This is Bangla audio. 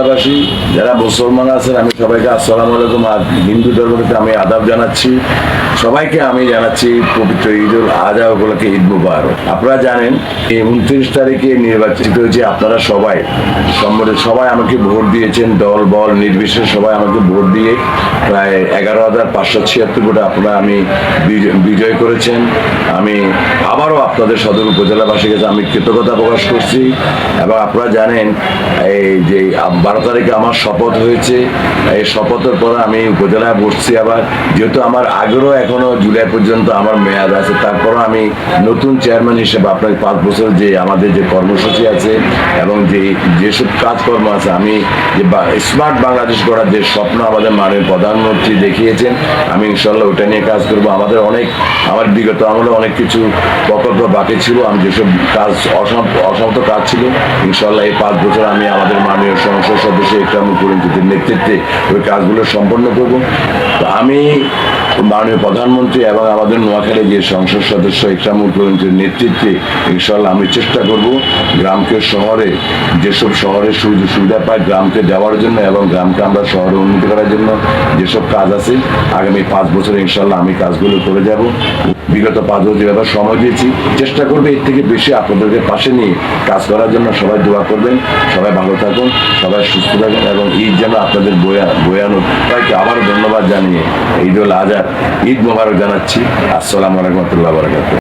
উপজেলাবাসী যারা মুসলমান আছেন, আমি সবাইকে আসসালামু আলাইকুম। আর হিন্দু ধর্মকে আমি আদাব জানাচ্ছি। সবাইকে আমি জানাচ্ছি পবিত্র ঈদ উল আজহা উপলক্ষে ঈদ মুবারক। আপনারা জানেন, এই উনত্রিশ তারিখে নির্বাচিত হয়েছে আপনারা সবাই সম্মতি সবাই আমাকে ভোট দিয়েছেন, দল, বল, নির্বিশেষে সবাই আমাকে ভোট দিয়ে প্রায় এগারো হাজার পাঁচশো ছিয়াত্তর ভোটে আপনারা আমি বিজয়- বিজয় করেছেন। আমি আবারও আপনাদের সদর উপজেলাবাসীর কাছে আমি কৃতজ্ঞতা প্রকাশ করছি। এবং আপনারা জানেন, এই যে বারো তারিখে আমার শপথ হয়েছে। এই শপথের পর আমি উপজেলায় বসছি আবার। যেহেতু আমার আগেরও এখনও জুলাই পর্যন্ত আমার মেয়াদ আছে, তারপরও আমি নতুন চেয়ারম্যান হিসেবে আপনার পাঁচ বছর যে আমাদের যে কর্মসূচি আছে এবং যে, যেসব কাজকর্ম আছে, আমি যে স্মার্ট বাংলাদেশ করার যে স্বপ্ন আমাদের মাননীয় প্রধানমন্ত্রী দেখিয়েছেন, আমি ইনশাল্লাহ ওটা নিয়ে কাজ করব। আমাদের অনেক, আমার বিগত আমলে অনেক কিছু প্রকল্প বাকি ছিল। আমি যেসব কাজ, অসম, অসমাপ্ত কাজ ছিল ইনশাল্লাহ এই পাঁচ বছর আমি আমাদের মাননীয় সংসদ সদস্য ইকরাম করিমজিতের নেতৃত্বে ওই কাজগুলো সম্পন্ন করব। তো আমি মাননীয় প্রধানমন্ত্রী এবং আমাদের নোয়াখালী যে সংসদ সদস্য ইকরামুল করিমজির নেতৃত্বে ইনশাল্লাহ আমি চেষ্টা করব গ্রামকে শহরে, যেসব শহরে সুযোগ সুবিধা পায় গ্রামকে দেওয়ার জন্য এবং গ্রামকে আমরা শহরে উন্নতি করার জন্য যেসব কাজ আছে, আগামী পাঁচ বছরে ইনশাল্লাহ আমি কাজগুলো করে যাব। বিগত পাঁচ বছর যেভাবে সময় দিয়েছি। চেষ্টা করবে এর থেকে বেশি আপনাদেরকে পাশে নিয়ে কাজ করার জন্য সবাই দোয়া করবেন। সবাই ভালো থাকুন সবাই সুস্থ থাকেন এবং ঈদ যেন আপনাদের বয়া বয়ানো সবাইকে আবারও ধন্যবাদ জানিয়ে ঈদ উল আজহার, ঈদ মোবারক জানাচ্ছি। আসসালামু আলাইকুম রহমতুল্লাহ বারাকাতুহ।